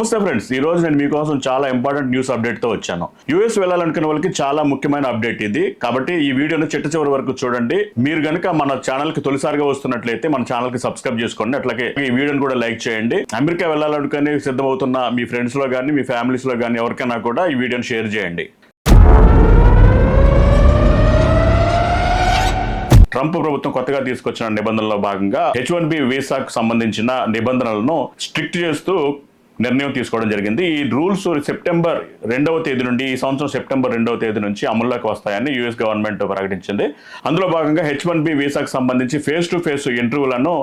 నమస్తే ఫ్రెండ్స్ ఈ రోజు నేను మీకోసం చాలా ఇంపార్టెంట్ న్యూస్ అప్డేట్తో వచ్చాను. యూఎస్ వెళ్ళాలనుకున్న వాళ్ళకి చాలా ముఖ్యమైన అప్డేట్ ఇది. కాబట్టి ఈ వీడియోను చిట్ట చివరి వరకు చూడండి. మీరు గనుక మన ఛానల్కి తొలిసారిగా వస్తున్నట్లయితే మన ఛానల్కి సబ్స్క్రైబ్ చేసుకోండి. అట్లాగే ఈ వీడియోని కూడా లైక్ చేయండి. అమెరికా వెళ్ళాలనుకుని సిద్ధమవుతున్న మీ ఫ్రెండ్స్లో కానీ మీ ఫ్యామిలీస్లో కానీ ఎవరికైనా కూడా ఈ వీడియోని షేర్ చేయండి. ట్రంప్ ప్రభుత్వం కొత్తగా తీసుకొచ్చిన నిబంధనలో భాగంగా హెచ్ వన్ బి వీసాకు సంబంధించిన నిబంధనలను స్ట్రిక్ట్ చేస్తూ నిర్ణయం తీసుకోవడం జరిగింది. ఈ రూల్స్ సెప్టెంబర్ రెండవ తేదీ నుండి ఈ సంవత్సరం సెప్టెంబర్ రెండవ తేదీ నుంచి అమల్లోకి వస్తాయని యుఎస్ గవర్నమెంట్ ప్రకటించింది. అందులో భాగంగా హెచ్ వన్ బి వీసాకు సంబంధించి ఫేస్ టు ఫేస్ ఇంటర్వ్యూలను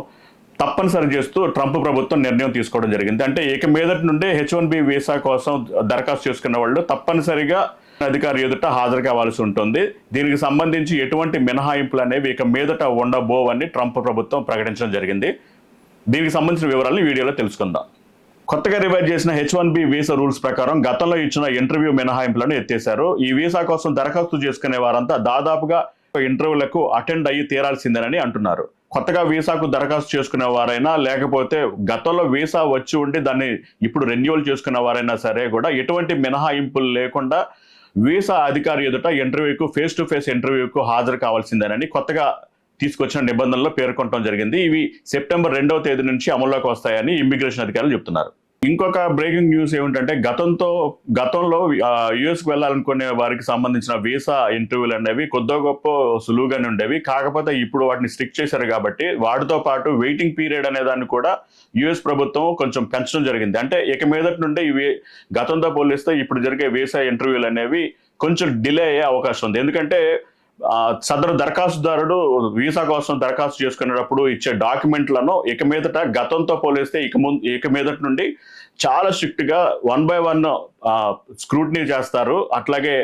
తప్పనిసరి చేస్తూ ట్రంప్ ప్రభుత్వం నిర్ణయం తీసుకోవడం జరిగింది. అంటే ఇక మీదటి నుండి హెచ్ వన్ బి వీసా కోసం దరఖాస్తు చేసుకున్న వాళ్ళు తప్పనిసరిగా అధికారి ఎదుట హాజరు కావాల్సి ఉంటుంది. దీనికి సంబంధించి ఎటువంటి మినహాయింపులు అనేవి ఇక మీదట ఉండబోవని ట్రంప్ ప్రభుత్వం ప్రకటించడం జరిగింది. దీనికి సంబంధించిన వివరాలు వీడియోలో తెలుసుకుందాం. కొత్తగా రివైజ్ చేసిన H one B visa rules ప్రకారం గతంలో ఇచ్చిన ఇంటర్వ్యూ మినహాయింపులను ఎత్తేశారు. ఈ వీసా కోసం దరఖాస్తు చేసుకునే వారంతా దాదాపుగా ఇంటర్వ్యూలకు అటెండ్ అయ్యి తీరాల్సిందేనని అంటున్నారు. కొత్తగా వీసాకు దరఖాస్తు చేసుకునే వారైనా లేకపోతే గతంలో వీసా వచ్చి ఉండి దాన్ని ఇప్పుడు రెన్యువల్ చేసుకునే వారైనా సరే కూడా ఎటువంటి మినహాయింపులు లేకుండా వీసా అధికారి ఎదుట ఇంటర్వ్యూకు ఫేస్ టు ఫేస్ ఇంటర్వ్యూకు హాజరు కావాల్సిందేనని కొత్తగా తీసుకొచ్చిన నిబంధనలో పేర్కొనడం జరిగింది. ఇవి సెప్టెంబర్ రెండవ తేదీ నుంచి అమల్లోకి వస్తాయని ఇమ్మిగ్రేషన్ అధికారులు చెప్తున్నారు. ఇంకొక బ్రేకింగ్ న్యూస్ ఏమిటంటే గతంతో గతంలో యుఎస్కి వెళ్ళాలనుకునే వారికి సంబంధించిన వీసా ఇంటర్వ్యూలు అనేవి కొద్దో గొప్ప సులువుగానే ఉండేవి. కాకపోతే ఇప్పుడు వాటిని స్టిక్ చేశారు కాబట్టి వాటితో పాటు వెయిటింగ్ పీరియడ్ అనే దాన్ని కూడా యుఎస్ ప్రభుత్వం కొంచెం పెంచడం జరిగింది. అంటే ఇక మీదటి నుండి ఇవి గతంతో పోలిస్తే ఇప్పుడు జరిగే వీసా ఇంటర్వ్యూలు అనేవి కొంచెం డిలే అయ్యే అవకాశం ఉంది. ఎందుకంటే సదరు దరఖాస్తుదారుడు వీసా కోసం దరఖాస్తు చేసుకునేటప్పుడు ఇచ్చే డాక్యుమెంట్లను ఇక మీదట గతంతో పోలిస్తే ఇక ముందు ఇక మీదట నుండి చాలా స్ట్రిక్ట్గా వన్ బై వన్ స్క్రూటినీ చేస్తారు. అట్లాగే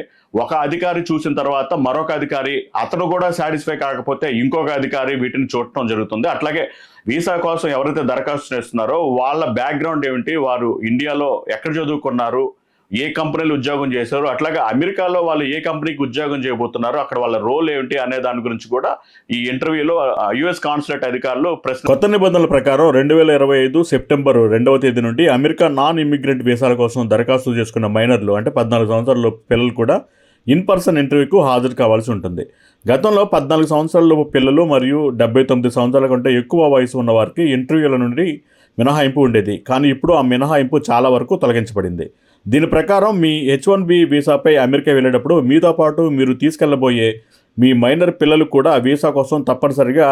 ఒక అధికారి చూసిన తర్వాత మరొక అధికారి అతను కూడా సాటిస్ఫై కాకపోతే ఇంకొక అధికారి వీటిని చూడటం జరుగుతుంది. అట్లాగే వీసా కోసం ఎవరైతే దరఖాస్తు చేస్తున్నారో వాళ్ళ బ్యాక్గ్రౌండ్ ఏమిటి? వారు ఇండియాలో ఎక్కడ చదువుకున్నారు? ఏ కంపెనీలు ఉద్యోగం చేశారు అట్లాగే అమెరికాలో వాళ్ళు ఏ కంపెనీకి ఉద్యోగం చేయబోతున్నారు అక్కడ వాళ్ళ రోల్ ఏంటి అనే దాని గురించి కూడా ఈ ఇంటర్వ్యూలో యుఎస్ కాన్సులేట్ అధికారులు ప్రశ్న కొత్త నిబంధనల ప్రకారం రెండు వేల ఇరవై ఐదు సెప్టెంబర్ రెండవ తేదీ నుండి అమెరికా నాన్ ఇమిగ్రెంట్ వీసాల కోసం దరఖాస్తు చేసుకున్న మైనర్లు అంటే పద్నాలుగు సంవత్సరాల పిల్లలు కూడా ఇన్ పర్సన్ ఇంటర్వ్యూకు హాజరు కావాల్సి ఉంటుంది. గతంలో పద్నాలుగు సంవత్సరాల పిల్లలు మరియు డెబ్బై తొమ్మిది సంవత్సరాల కంటే ఎక్కువ వయసు ఉన్న వారికి ఇంటర్వ్యూల నుండి మినహాయింపు ఉండేది. కానీ ఇప్పుడు ఆ మినహాయింపు చాలా వరకు తొలగించబడింది. దీని ప్రకారం మీ హెచ్ వన్ బి వీసాపై అమెరికా వెళ్ళేటప్పుడు మీతో పాటు మీరు తీసుకెళ్ళబోయే మీ మైనర్ పిల్లలు కూడా వీసా కోసం తప్పనిసరిగా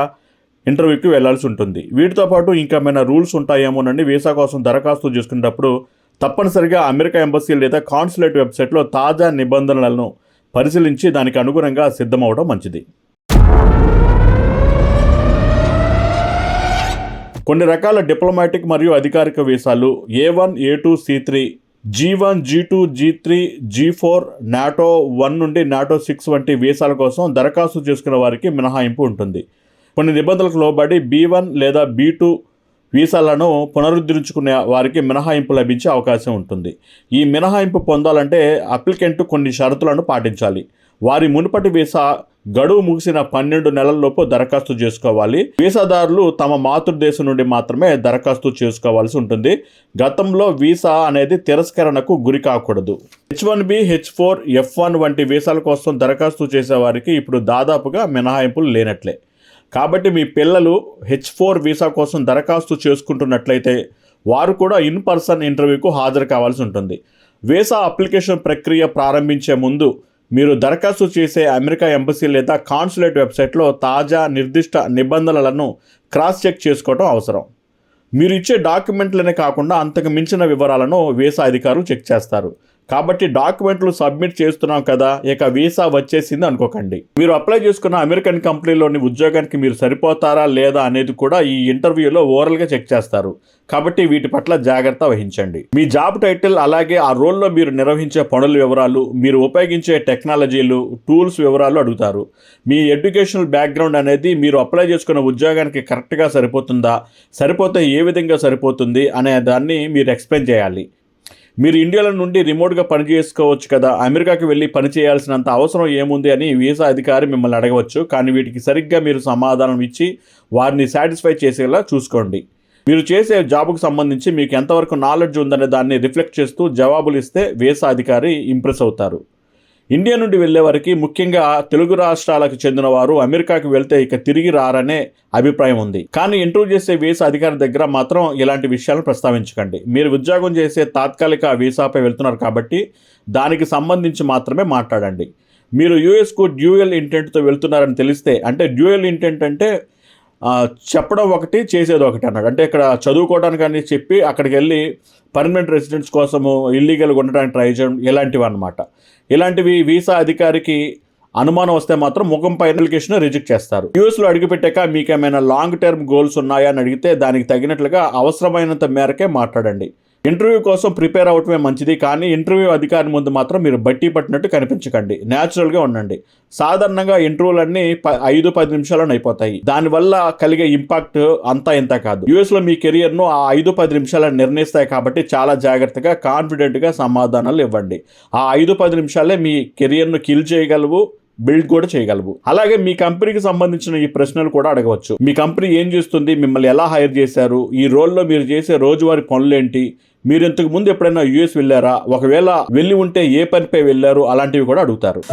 ఇంటర్వ్యూకి వెళ్ళాల్సి ఉంటుంది. వీటితో పాటు ఇంకేమైనా రూల్స్ ఉంటాయేమోనని వీసా కోసం దరఖాస్తు చేసుకునేటప్పుడు తప్పనిసరిగా అమెరికా ఎంబసీ లేదా కాన్సులేట్ వెబ్సైట్లో తాజా నిబంధనలను పరిశీలించి దానికి అనుగుణంగా సిద్ధమవడం మంచిది. కొన్ని రకాల డిప్లొమాటిక్ మరియు అధికారిక వీసాలు A one A two C three G one G two G three G four NATO one నుండి నాటో సిక్స్ వంటి వీసాల కోసం దరఖాస్తు చేసుకున్న వారికి మినహాయింపు ఉంటుంది. కొన్ని నిబంధనలకు లోబడి బీ వన్ లేదా బీ టూ వీసాలను పునరుద్ధరించుకునే వారికి మినహాయింపు లభించే అవకాశం ఉంటుంది. ఈ మినహాయింపు పొందాలంటే అప్లికెంట్ కొన్ని షరతులను పాటించాలి. వారి మునుపటి వీసా గడువు ముగిసిన పన్నెండు నెలల్లోపు దరఖాస్తు చేసుకోవాలి. వీసాదారులు తమ మాతృదేశం నుండి మాత్రమే దరఖాస్తు చేసుకోవాల్సి ఉంటుంది. గతంలో వీసా అనేది తిరస్కరణకు గురి కాకూడదు. H one B H four F one వంటి వీసాల కోసం దరఖాస్తు చేసేవారికి ఇప్పుడు దాదాపుగా మినహాయింపులు లేనట్లే. కాబట్టి మీ పిల్లలు హెచ్ ఫోర్ వీసా కోసం దరఖాస్తు చేసుకుంటున్నట్లయితే వారు కూడా ఇన్ పర్సన్ ఇంటర్వ్యూకు హాజరు కావాల్సి ఉంటుంది. వీసా అప్లికేషన్ ప్రక్రియ ప్రారంభించే ముందు మీరు దరఖాస్తు చేసే అమెరికా ఎంబసీ లేదా కాన్సులేట్ వెబ్సైట్లో తాజా నిర్దిష్ట నిబంధనలను క్రాస్ చెక్ చేసుకోవడం అవసరం. మీరు ఇచ్చే డాక్యుమెంట్లనే కాకుండా అంతకు మించిన వివరాలను వీసా అధికారులు చెక్ చేస్తారు. కాబట్టి డాక్యుమెంట్లు సబ్మిట్ చేస్తున్నాం కదా ఇక వీసా వచ్చేసింది అనుకోకండి. మీరు అప్లై చేసుకున్న అమెరికన్ కంపెనీలోని ఉద్యోగానికి మీరు సరిపోతారా లేదా అనేది కూడా ఈ ఇంటర్వ్యూలో ఓవరాల్గా చెక్ చేస్తారు. కాబట్టి వీటి పట్ల జాగ్రత్త వహించండి. మీ జాబ్ టైటిల్ అలాగే ఆ రోల్లో మీరు నిర్వహించే పనుల వివరాలు మీరు ఉపయోగించే టెక్నాలజీలు టూల్స్ వివరాలు అడుగుతారు. మీ ఎడ్యుకేషనల్ బ్యాక్గ్రౌండ్ అనేది మీరు అప్లై చేసుకున్న ఉద్యోగానికి కరెక్ట్గా సరిపోతుందా సరిపోతే ఏ విధంగా సరిపోతుంది అనే దాన్ని మీరు ఎక్స్ప్లెయిన్ చేయాలి. మీరు ఇండియాలో నుండి రిమోట్గా పని చేసుకోవచ్చు కదా అమెరికాకి వెళ్ళి పని చేయాల్సినంత అవసరం ఏముంది అని వీసా అధికారి మిమ్మల్ని అడగవచ్చు. కానీ వీటికి సరిగ్గా మీరు సమాధానం ఇచ్చి వారిని సాటిస్ఫై చేసేలా చూసుకోండి. మీరు చేసే జాబ్కు సంబంధించి మీకు ఎంతవరకు నాలెడ్జ్ ఉందనే దాన్ని రిఫ్లెక్ట్ చేస్తూ జవాబులు ఇస్తే వీసా అధికారి ఇంప్రెస్ అవుతారు. ఇండియా నుండి వెళ్ళే వారికి ముఖ్యంగా తెలుగు రాష్ట్రాలకు చెందిన వారు అమెరికాకు వెళ్తే ఇక తిరిగి రారనే అభిప్రాయం ఉంది. కానీ ఇంటర్వ్యూ చేసే వీసా అధికారి దగ్గర మాత్రం ఇలాంటి విషయాలను ప్రస్తావించకండి. మీరు ఉద్యోగం చేసే తాత్కాలిక వీసాపై వెళ్తున్నారు కాబట్టి దానికి సంబంధించి మాత్రమే మాట్లాడండి. మీరు యూఎస్కు డ్యూయల్ ఇంటెంట్తో వెళ్తున్నారని తెలిస్తే అంటే డ్యూయల్ ఇంటెంట్ అంటే చెప్పడం ఒకటి చేసేది ఒకటి అన్నాడు. అంటే ఇక్కడ చదువుకోవడానికి అని చెప్పి అక్కడికి వెళ్ళి పర్మనెంట్ రెసిడెన్స్ కోసము ఇల్లీగల్గా ఉండడానికి ట్రై చేయడం ఇలాంటివి అన్నమాట. ఇలాంటివి వీసా అధికారికి అనుమానం వస్తే మాత్రం ముఖం పైన అప్లికేషన్ రిజెక్ట్ చేస్తారు. యూఎస్లో అడిగిపెట్టాక మీకు ఏమైనా లాంగ్ టర్మ్ గోల్స్ ఉన్నాయా అని అడిగితే దానికి తగినట్లుగా అవసరమైనంత మేరకే మాట్లాడండి. ఇంటర్వ్యూ కోసం ప్రిపేర్ అవటమే మంచిది కానీ ఇంటర్వ్యూ అధికారి ముందు మాత్రం మీరు బట్టి పట్టినట్టు కనిపించకండి. న్యాచురల్గా ఉండండి. సాధారణంగా ఇంటర్వ్యూలన్నీ ప- ఐదు పది నిమిషాలను అయిపోతాయి. దానివల్ల కలిగే ఇంపాక్ట్ అంతా ఇంత కాదు. యూఎస్లో మీ కెరియర్ను ఆ ఐదు పది నిమిషాలను నిర్ణయిస్తాయి కాబట్టి చాలా జాగ్రత్తగా కాన్ఫిడెంట్గా సమాధానాలు ఇవ్వండి. ఆ ఐదు పది నిమిషాలే మీ కెరియర్ను కిల్ చేయగలవు. బిల్డ్ కూడా చేయగలవు. అలాగే మీ కంపెనీకి సంబంధించిన ఈ ప్రశ్నలు కూడా అడగవచ్చు. మీ కంపెనీ ఏం చేస్తుంది? మిమ్మల్ని ఎలా హైర్ చేశారు? ఈ రోల్లో మీరు చేసే రోజువారీ పనులేంటి? మీరు ఇంతకు ముందు ఎప్పుడైనా యూఎస్ వెళ్ళారా? ఒకవేళ వెళ్ళి ఉంటే ఏ పనిపై వెళ్ళారు? అలాంటివి కూడా అడుగుతారు.